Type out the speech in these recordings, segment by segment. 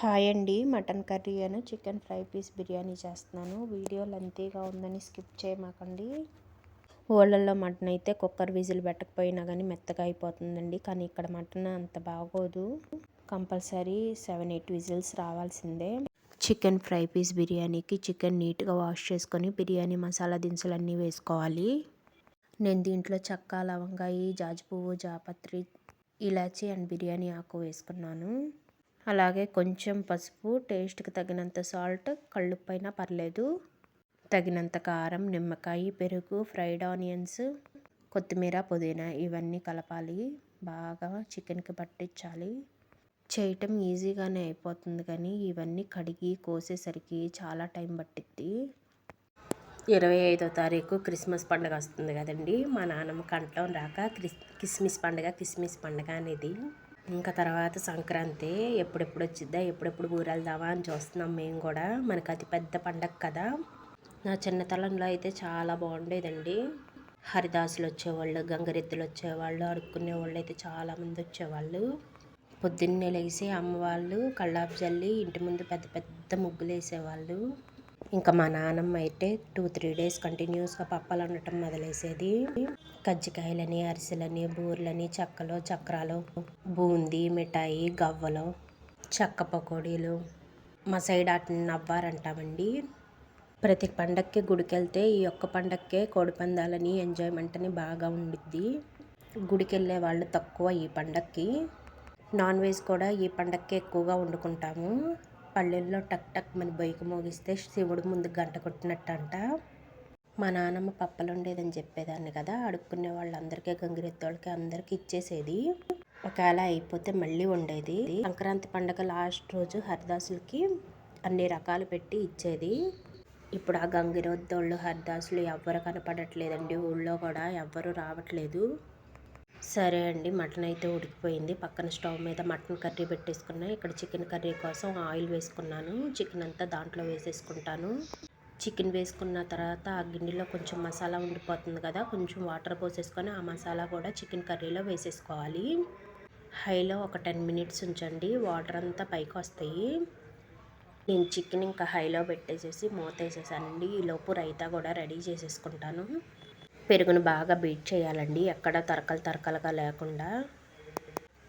Hi అండి mutton curry అని chicken fry piece biryani చేస్తున్నాను. వీడియో లెంతీగా ఉందని స్కిప్ చేయమాకండి. ఓళ్ళల్లో మటన్ అయితే కుక్కర్ విజిల్ పెట్టకపోయినా కానీ మెత్తగా అయిపోతుందండి. కానీ ఇక్కడ మటన్ అంత బాగోదు. కంపల్సరీ సెవెన్ ఎయిట్ విజిల్స్ రావాల్సిందే. చికెన్ ఫ్రై పీస్ బిర్యానీకి చికెన్ నీట్గా వాష్ చేసుకొని బిర్యానీ మసాలా దినుసులు అన్నీ వేసుకోవాలి. నేను దీంట్లో చెక్క లవంగాయి జాజి పువ్వు జాపత్రి ఇలాచి అండ్ బిర్యానీ ఆకు వేసుకున్నాను. అలాగే కొంచెం పసుపు టేస్ట్కి తగినంత సాల్ట్ కళ్ళుప్పైనా పర్లేదు. తగినంత కారం నిమ్మకాయ పెరుగు ఫ్రైడ్ ఆనియన్స్ కొత్తిమీర పుదీనా ఇవన్నీ కలపాలి. బాగా చికెన్కి పట్టించాలి. చేయటం ఈజీగానే అయిపోతుంది కానీ ఇవన్నీ కడిగి కోసేసరికి చాలా టైం పట్టిద్ది. ఇరవై ఐదో తారీఖు క్రిస్మస్ పండుగ వస్తుంది కదండి. మా నాన్నమ్మ కంట్లో రాక క్రిస్ కిస్మిస్ పండుగ కిస్మిస్ పండుగ అనేది ఇంకా తర్వాత సంక్రాంతి ఎప్పుడెప్పుడు వచ్చిద్దా ఎప్పుడెప్పుడు ఊరెళ్దామా అని చూస్తున్నాం మేము కూడా. మనకు అతి పెద్ద పండగ కదా. నా చిన్నతనంలో అయితే చాలా బాగుండేదండి. హరిదాసులు వచ్చేవాళ్ళు గంగరెద్దులు వచ్చేవాళ్ళు అడుక్కునే వాళ్ళు అయితే చాలామంది వచ్చేవాళ్ళు. పొద్దున్నే లేచి అమ్మవాళ్ళు కళ్ళాపు చల్లి ఇంటి ముందు పెద్ద పెద్ద ముగ్గులు వేసేవాళ్ళు ఇంకా మా నాన్నమ్మ అయితే టూ త్రీ డేస్ కంటిన్యూస్గా పప్పలు అనటం మొదలేసేది. కజ్జికాయలని అరిసెలని బూరెలని చెక్కలు చక్రాలు బూందీ మిఠాయి గవ్వలు చెక్క పకోడీలు. మా సైడ్ అటు నవ్వారంటామండి. ప్రతి పండక్కి గుడికి వెళ్తే ఈ ఒక్క పండక్కే కోడి పందాలని ఎంజాయ్మెంట్ అని బాగా ఉండిద్ది. గుడికి వెళ్ళే వాళ్ళు తక్కువ ఈ పండక్కి. నాన్ వెజ్ కూడా ఈ పండక్కి ఎక్కువగా వండుకుంటాము. పల్లెల్లో టక్ టక్ మన బొయ్యికి మోగిస్తే శివుడు ముందు గంట కొట్టినట్టు అంట మా నాన్నమ్మ పప్పలు ఉండేదని చెప్పేదాన్ని కదా అడుక్కునే వాళ్ళందరికీ గంగిరెత్తోళ్ళకి అందరికీ ఇచ్చేసేది. ఒకవేళ అయిపోతే మళ్ళీ ఉండేది సంక్రాంతి పండగ లాస్ట్ రోజు హరిదాసులకి అన్ని రకాలు పెట్టి ఇచ్చేది. ఇప్పుడు ఆ గంగిరొద్దోళ్ళు హరిదాసులు ఎవ్వరు కనపడట్లేదండి ఊళ్ళో కూడా ఎవ్వరు రావట్లేదు. సరే అండి మటన్ అయితే ఉడికిపోయింది. పక్కన స్టవ్ మీద మటన్ కర్రీ పెట్టేసుకున్నా. ఇక్కడ చికెన్ కర్రీ కోసం ఆయిల్ వేసుకున్నాను. చికెన్ అంతా దాంట్లో వేసేసుకుంటాను. చికెన్ వేసుకున్న తర్వాత ఆ గిన్నెలో కొంచెం మసాలా ఉండిపోతుంది కదా కొంచెం వాటర్ పోసేసుకొని ఆ మసాలా కూడా చికెన్ కర్రీలో వేసేసుకోవాలి. హైలో ఒక టెన్ మినిట్స్ ఉంచండి. వాటర్ అంతా పైకి వస్తాయి. నేను చికెన్ ఇంకా హైలో పెట్టేసేసి మూత వేసేసానండి. ఈలోపు రైతా కూడా రెడీ చేసేసుకుంటాను. పెరుగును బాగా బీట్ చేయాలండి. ఎక్కడ తరకలు తరకలుగా లేకుండా.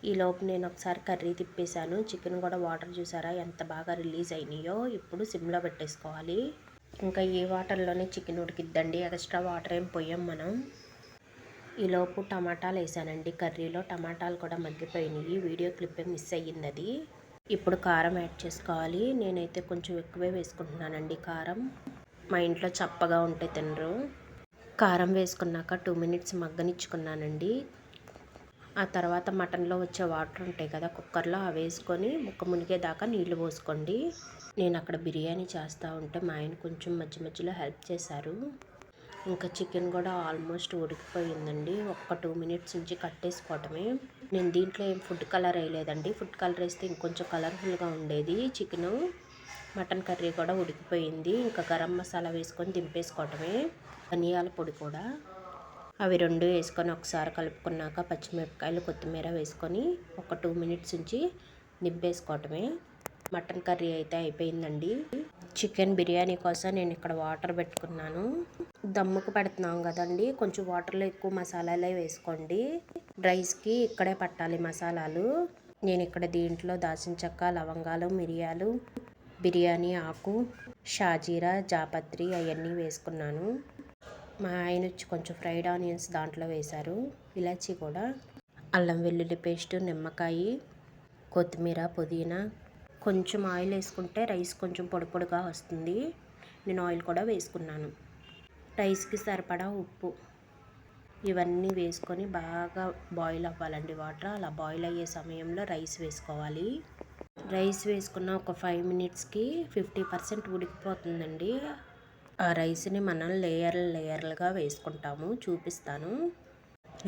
ఈలోపు నేను ఒకసారి కర్రీ తిప్పేశాను. చికెన్ కూడా వాటర్ చూసారా ఎంత బాగా రిలీజ్ అయినాయో. ఇప్పుడు సిమ్లో పెట్టేసుకోవాలి. ఇంకా ఈ వాటర్లోనే చికెన్ ఉడికిద్దండి. ఎక్స్ట్రా వాటర్ ఏం పోయాం మనం. ఈలోపు టమాటాలు వేసానండి. కర్రీలో టమాటాలు కూడా మగ్గిపోయినాయి. వీడియో క్లిప్ మిస్ అయ్యింది అది. ఇప్పుడు కారం యాడ్ చేసుకోవాలి. నేనైతే కొంచెం ఎక్కువే వేసుకుంటున్నానండి కారం. మా ఇంట్లో చప్పగా ఉంటే తినరు. కారం వేసుకున్నాక టూ మినిట్స్ మగ్గనిచ్చుకున్నానండి. ఆ తర్వాత మటన్లో వచ్చే వాటర్ ఉంటాయి కదా కుక్కర్లో అవి వేసుకొని ముక్క మునిగేదాకా నీళ్ళు పోసుకోండి. నేను అక్కడ బిర్యానీ చేస్తూ ఉంటే మా ఆయన కొంచెం మధ్య మధ్యలో హెల్ప్ చేశారు. ఇంకా చికెన్ కూడా ఆల్మోస్ట్ ఉడికిపోయిందండి. ఒక్క టూ మినిట్స్ నుంచి కట్టేసుకోవటమే. నేను దీంట్లో ఏం ఫుడ్ కలర్ వేయలేదండి. ఫుడ్ కలర్ వేస్తే ఇంకొంచెం కలర్ఫుల్గా ఉండేది చికెను. మటన్ కర్రీ కూడా ఉడికిపోయింది. ఇంకా గరం మసాలా వేసుకొని దింపేసుకోవటమే. ధనియాల పొడి కూడా. అవి రెండు వేసుకొని ఒకసారి కలుపుకున్నాక పచ్చిమిరపకాయలు కొత్తిమీర వేసుకొని ఒక టూ మినిట్స్ నుంచి నింపేసుకోవటమే. మటన్ కర్రీ అయితే అయిపోయిందండి. చికెన్ బిర్యానీ కోసం నేను ఇక్కడ వాటర్ పెట్టుకున్నాను. దమ్ముకు పెడుతున్నాం కదండి కొంచెం వాటర్లో ఎక్కువ మసాలాలే వేసుకోండి. రైస్కి ఇక్కడే పట్టాలి మసాలాలు. నేను ఇక్కడ దీంట్లో దాచిన చెక్క లవంగాలు మిరియాలు బిర్యానీ ఆకు షాజీరా జాపత్రి అవన్నీ వేసుకున్నాను. మా ఆయన వచ్చి కొంచెం ఫ్రైడ్ ఆనియన్స్ దాంట్లో వేశారు ఇలాచి కూడా అల్లం వెల్లుల్లి పేస్ట్ నిమ్మకాయ కొత్తిమీర పుదీనా కొంచెం ఆయిల్ వేసుకుంటే రైస్ కొంచెం పొడి పొడిగా వస్తుంది. నేను ఆయిల్ కూడా వేసుకున్నాను. రైస్కి సరిపడా ఉప్పు. ఇవన్నీ వేసుకొని బాగా బాయిల్ అవ్వాలండి వాటర్. అలా బాయిల్ అయ్యే సమయంలో రైస్ వేసుకోవాలి. రైస్ వేసుకున్న ఒక ఫైవ్ మినిట్స్కి ఫిఫ్టీ పర్సెంట్ ఉడికిపోతుందండి. రైస్ని మనం లేయర్ లేయర్లుగా వేసుకుంటాము. చూపిస్తాను.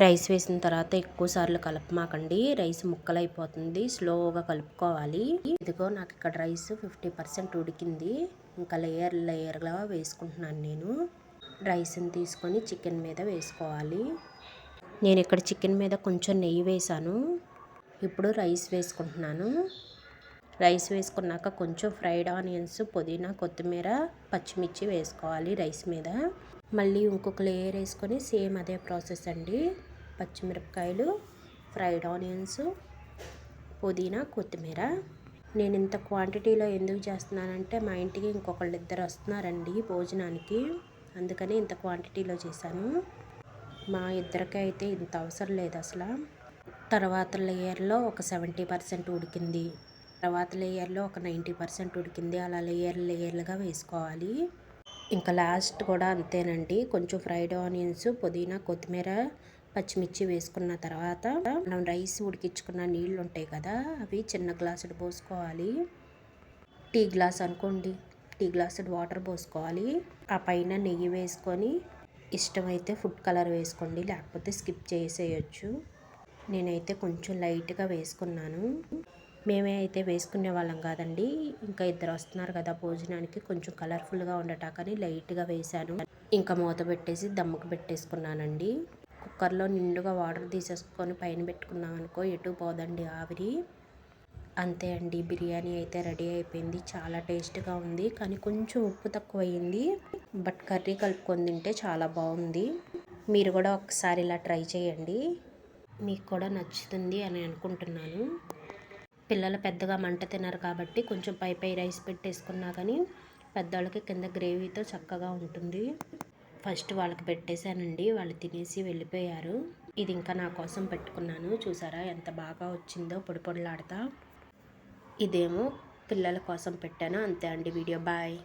రైస్ వేసిన తర్వాత ఎక్కువ సార్లు కలపమాకండి. రైస్ ముక్కలైపోతుంది. స్లోగా కలుపుకోవాలి. ఇదిగో నాకు ఇక్కడ రైస్ ఫిఫ్టీ పర్సెంట్ ఉడికింది. ఇంకా లేయర్ లేయర్గా వేసుకుంటున్నాను నేను. రైస్ని తీసుకొని చికెన్ మీద వేసుకోవాలి. నేను ఇక్కడ చికెన్ మీద కొంచెం నెయ్యి వేసాను ఇప్పుడు రైస్ వేసుకుంటున్నాను. రైస్ వేసుకున్నాక కొంచెం ఫ్రైడ్ ఆనియన్స్ పుదీనా కొత్తిమీర పచ్చిమిర్చి వేసుకోవాలి రైస్ మీద. మళ్ళీ ఇంకొక లేయర్ వేసుకొని సేమ్ అదే ప్రాసెస్ అండి. పచ్చిమిరపకాయలు ఫ్రైడ్ ఆనియన్స్ పుదీనా కొత్తిమీర. నేను ఇంత క్వాంటిటీలో ఎందుకు చేస్తున్నానంటే మా ఇంటికి ఇంకొకళ్ళు ఇద్దరు వస్తున్నారండి భోజనానికి. అందుకని ఇంత క్వాంటిటీలో చేశాను. మా ఇద్దరికి అయితే ఇంత అవసరం లేదు అసలు. తర్వాత లేయర్లో ఒక సెవెంటీ పర్సెంట్ ఉడికింది. తర్వాత లేయర్లో ఒక నైంటీ పర్సెంట్ ఉడికింది. అలా లేయర్ లేయర్లుగా వేసుకోవాలి. ఇంకా లాస్ట్ కూడా అంతేనండి. కొంచెం ఫ్రైడ్ ఆనియన్స్ పుదీనా కొత్తిమీర పచ్చిమిర్చి వేసుకున్న తర్వాత మనం రైస్ ఉడికించుకున్న నీళ్ళు ఉంటాయి కదా అవి చిన్న గ్లాసుడు పోసుకోవాలి. టీ గ్లాస్ అనుకోండి. టీ గ్లాసుడు వాటర్ పోసుకోవాలి. ఆ పైన నెయ్యి వేసుకొని ఇష్టమైతే ఫుడ్ కలర్ వేసుకోండి. లేకపోతే స్కిప్ చేసేయచ్చు. నేనైతే కొంచెం లైట్గా వేసుకున్నాను. మేమే అయితే వేసుకునే వాళ్ళం కాదండి. ఇంకా ఇద్దరు వస్తున్నారు కదా భోజనానికి. కొంచెం కలర్ఫుల్గా ఉండటాకని లైట్గా వేశాను. ఇంకా మూత పెట్టేసి దమ్ముకు పెట్టేసుకున్నానండి. కుక్కర్లో నిండుగా వాటర్ తీసేసుకొని పైన పెట్టుకున్నాం అనుకో ఎటు పోదండి ఆవిరి. అంతే అండి బిర్యానీ అయితే రెడీ అయిపోయింది. చాలా టేస్ట్గా ఉంది కానీ కొంచెం ఉప్పు తక్కువ అయింది బట్ కర్రీ కలుపుకొని తింటే చాలా బాగుంది. మీరు కూడా ఒకసారి ఇలా ట్రై చేయండి. మీకు కూడా నచ్చుతుంది అని అనుకుంటున్నాను. పిల్లలు పెద్దగా మంట తినరు కాబట్టి కొంచెం పై పై రైస్ పెట్టేసుకున్నా కానీ పెద్దవాళ్ళకి కింద గ్రేవీతో చక్కగా ఉంటుంది. ఫస్ట్ వాళ్ళకి పెట్టేశానండి. వాళ్ళు తినేసి వెళ్ళిపోయారు. ఇది ఇంకా నా కోసం పెట్టుకున్నాను. చూసారా ఎంత బాగా వచ్చిందో పొడి పొడిలాడతా. ఇదేమో పిల్లల కోసం పెట్టాను. అంతే అండి వీడియో. బాయ్.